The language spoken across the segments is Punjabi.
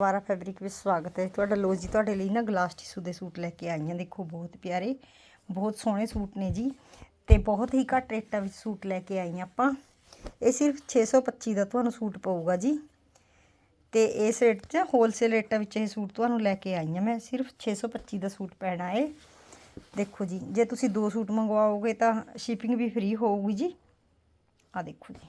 ਦੁਬਾਰਾ ਫੈਬਰਿਕ ਵਿੱਚ ਸਵਾਗਤ ਹੈ। ਤੁਹਾਡਾ ਲੋ ਜੀ, ਤੁਹਾਡੇ ਲਈ ਨਾ ਗਲਾਸ ਟਿਸ਼ੂ ਦੇ ਸੂਟ ਲੈ ਕੇ ਆਈ ਹਾਂ। ਦੇਖੋ, ਬਹੁਤ ਪਿਆਰੇ, ਬਹੁਤ ਸੋਹਣੇ ਸੂਟ ਨੇ ਜੀ ਤੇ ਬਹੁਤ ਹੀ ਘੱਟ ਰੇਟਾਂ ਵਿੱਚ ਸੂਟ ਲੈ ਕੇ ਆਈ ਹਾਂ ਆਪਾਂ। ਇਹ ਸਿਰਫ 625 ਦਾ ਤੁਹਾਨੂੰ ਸੂਟ ਪਊਗਾ ਜੀ ਤੇ ਇਸ ਰੇਟ 'ਚ ਹੋਲਸੇਲ ਰੇਟਾਂ ਵਿੱਚ ਇਹ ਸੂਟ ਤੁਹਾਨੂੰ ਲੈ ਕੇ ਆਈ ਹਾਂ ਮੈਂ। ਸਿਰਫ 625 ਦਾ ਸੂਟ ਪੈਣਾ ਏ ਦੇਖੋ ਜੀ, ਜੇ ਤੁਸੀਂ ਦੋ ਸੂਟ ਮੰਗਵਾਓਗੇ ਤਾਂ ਸ਼ਿਪਿੰਗ ਵੀ ਫ੍ਰੀ ਹੋਊਗੀ ਜੀ। ਆ ਦੇਖੋ ਜੀ।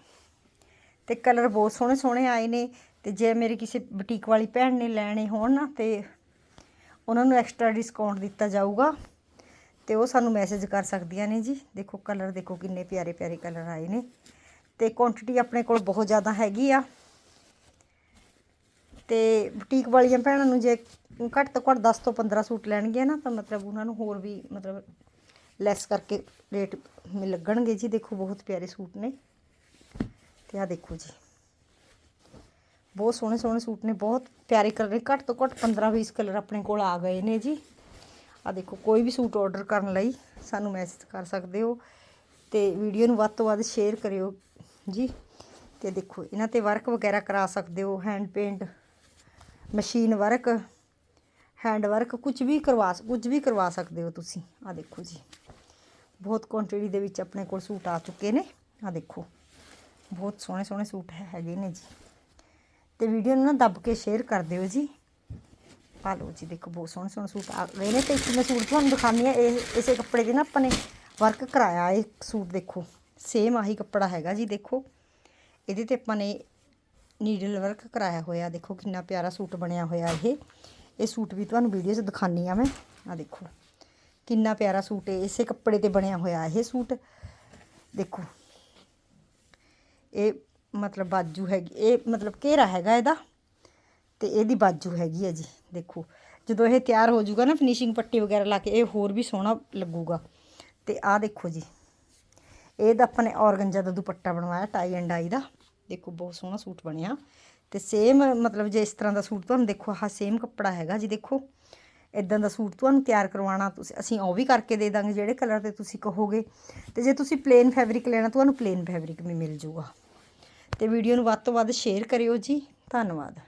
ਤੇ ਕਲਰ ਬਹੁਤ ਸੋਹਣੇ ਸੋਹਣੇ ਆਏ ਨੇ ਤੇ ਜੇ ਮੇਰੇ ਕਿਸੇ ਬੁਟੀਕ ਵਾਲੀ ਭੈਣ ਨੇ ਲੈਣੇ ਹੋਣ ਨਾ ਤੇ ਉਹਨਾਂ ਨੂੰ ਐਕਸਟਰਾ ਡਿਸਕਾਊਂਟ ਦਿੱਤਾ ਜਾਊਗਾ ਤੇ ਉਹ ਸਾਨੂੰ ਮੈਸੇਜ ਕਰ ਸਕਦੀਆਂ ਨੇ ਜੀ। ਦੇਖੋ ਕਲਰ ਦੇਖੋ ਕਿੰਨੇ ਪਿਆਰੇ ਪਿਆਰੇ ਕਲਰ ਆਏ ਨੇ ਤੇ ਕੁਆਂਟੀਟੀ ਆਪਣੇ ਕੋਲ ਬਹੁਤ ਜ਼ਿਆਦਾ ਹੈਗੀ ਆ। ਤੇ ਬੁਟੀਕ ਵਾਲੀਆਂ ਭੈਣਾਂ ਨੂੰ ਜੇ ਘੱਟ ਤੋਂ ਘੱਟ 10 ਤੋਂ 15 ਸੂਟ ਲੈਣਗੇ ਨਾ ਤਾਂ ਮਤਲਬ ਉਹਨਾਂ ਨੂੰ ਹੋਰ ਵੀ ਮਤਲਬ ਲੈਸ ਕਰਕੇ ਰੇਟ ਲੱਗਣਗੇ ਜੀ। ਦੇਖੋ ਬਹੁਤ ਪਿਆਰੇ ਸੂਟ ਨੇ। ਤੇ ਆ ਦੇਖੋ ਜੀ। ਬਹੁਤ ਸੋਹਣੇ ਸੋਹਣੇ ਸੂਟ ਨੇ, ਬਹੁਤ ਪਿਆਰੇ ਕਲਰ ਨੇ। ਘੱਟ ਤੋਂ ਘੱਟ 15 20 ਕਲਰ ਆਪਣੇ ਕੋਲ ਆ ਗਏ ਨੇ ਜੀ। ਆ ਦੇਖੋ, ਕੋਈ ਵੀ ਸੂਟ ਆਰਡਰ ਕਰਨ ਲਈ ਸਾਨੂੰ ਮੈਸੇਜ ਕਰ ਸਕਦੇ ਹੋ ਤੇ ਵੀਡੀਓ ਨੂੰ ਵੱਧ ਤੋਂ ਵੱਧ ਸ਼ੇਅਰ ਕਰਿਓ ਜੀ। ਤੇ ਦੇਖੋ, ਇਹਨਾਂ ਤੇ ਵਰਕ ਵਗੈਰਾ ਕਰਾ ਸਕਦੇ ਹੋ hand paint machine work hand work ਕੁਝ ਵੀ ਕਰਵਾ ਕੁਝ ਵੀ ਕਰਵਾ ਸਕਦੇ ਹੋ ਤੁਸੀਂ। ਆ ਦੇਖੋ ਜੀ। ਬਹੁਤ ਕੁਆਂਟੀਟੀ ਦੇ ਵਿੱਚ ਆਪਣੇ ਕੋਲ ਸੂਟ ਆ ਚੁੱਕੇ ਨੇ। ਆ ਦੇਖੋ। ਬਹੁਤ ਸੋਹਣੇ ਸੋਹਣੇ ਸੂਟ ਹੈਗੇ ਨੇ ਜੀ। ਤੇ ਵੀਡੀਓ ਨੂੰ ਨਾ ਦੱਬ ਕੇ ਸ਼ੇਅਰ ਕਰ ਦਿਓ ਜੀ। ਆ ਲਓ ਜੀ, ਦੇਖੋ ਬਹੁਤ ਸੋਹਣੇ ਸੋਹਣੇ ਸੂਟ ਆ ਗਏ ਨੇ ਤੇ ਇੱਕ ਮੈਂ ਸੂਟ ਤੁਹਾਨੂੰ ਦਿਖਾਉਂਦੀ ਆ ਇਹ ਇਸੇ ਕੱਪੜੇ ਦੇ ਨਾ ਆਪਾਂ ਨੇ ਵਰਕ ਕਰਾਇਆ ਇਹ ਸੂਟ, ਦੇਖੋ। ਸੇਮ ਆਹੀ ਕੱਪੜਾ ਹੈਗਾ ਜੀ, ਦੇਖੋ। ਇਹਦੇ ਤੇ ਆਪਾਂ ਨੇ ਨੀਡਲ ਵਰਕ ਕਰਾਇਆ ਹੋਇਆ, ਦੇਖੋ ਕਿੰਨਾ ਪਿਆਰਾ ਸੂਟ ਬਣਿਆ ਹੋਇਆ ਇਹ। ਇਹ ਸੂਟ ਵੀ ਤੁਹਾਨੂੰ ਵੀਡੀਓ 'ਚ ਦਿਖਾਨੀ ਆ ਮੈਂ। ਆ ਦੇਖੋ, ਕਿੰਨਾ ਪਿਆਰਾ ਸੂਟ ਹੈ ਇਸੇ ਕੱਪੜੇ ਤੇ ਬਣਿਆ ਹੋਇਆ ਇਹ ਸੂਟ। ਦੇਖੋ ਇਹ ਮਤਲਬ ਬਾਜੂ ਹੈਗੀ, ਇਹ ਮਤਲਬ ਘੇਰਾ ਹੈਗਾ ਇਹਦਾ ਤੇ ਇਹਦੀ ਬਾਜੂ ਹੈਗੀ ਹੈ ਜੀ, ਦੇਖੋ। ਜਦੋਂ ਇਹ ਤਿਆਰ ਹੋ ਜਾਊਗਾ ਨਾ ਫਿਨਿਸ਼ਿੰਗ ਪੱਟੀ ਵਗੈਰਾ ਲਾ ਕੇ, ਇਹ ਹੋਰ ਵੀ ਸੋਹਣਾ ਲੱਗੂਗਾ। ਤੇ ਆਹ ਦੇਖੋ ਜੀ ਇਹਦਾ ਆਪਾਂ ਨੇ ਔਰਗੰਜਾ ਦਾ ਦੁਪੱਟਾ ਬਣਵਾਇਆ ਟਾਈ ਐਂਡ ਆਈ ਦਾ। ਦੇਖੋ, ਬਹੁਤ ਸੋਹਣਾ ਸੂਟ ਬਣਿਆ। ਤੇ ਸੇਮ ਮਤਲਬ ਜੇ ਇਸ ਤਰ੍ਹਾਂ ਦਾ ਸੂਟ ਤੁਹਾਨੂੰ ਦੇਖੋ, ਆਹ ਸੇਮ ਕੱਪੜਾ ਹੈਗਾ ਜੀ, ਦੇਖੋ। ਇਦਾਂ ਦਾ ਸੂਟ ਤੁਹਾਨੂੰ ਤਿਆਰ ਕਰਵਾਉਣਾ, ਤੁਸੀਂ ਅਸੀਂ ਉਹ ਵੀ ਕਰਕੇ ਦੇ ਦਾਂਗੇ ਜਿਹੜੇ ਕਲਰ ਤੇ ਤੁਸੀਂ ਕਹੋਗੇ। ਤੇ ਜੇ ਤੁਸੀਂ ਪਲੇਨ ਫੈਬਰਿਕ ਲੈਣਾ, ਤੁਹਾਨੂੰ ਪਲੇਨ ਫੈਬਰਿਕ ਵੀ ਮਿਲ ਜੂਗਾ। ਤੇ ਵੀਡੀਓ ਨੂੰ ਵੱਧ ਤੋਂ ਵੱਧ ਸ਼ੇਅਰ ਕਰਿਓ ਜੀ। ਧੰਨਵਾਦ।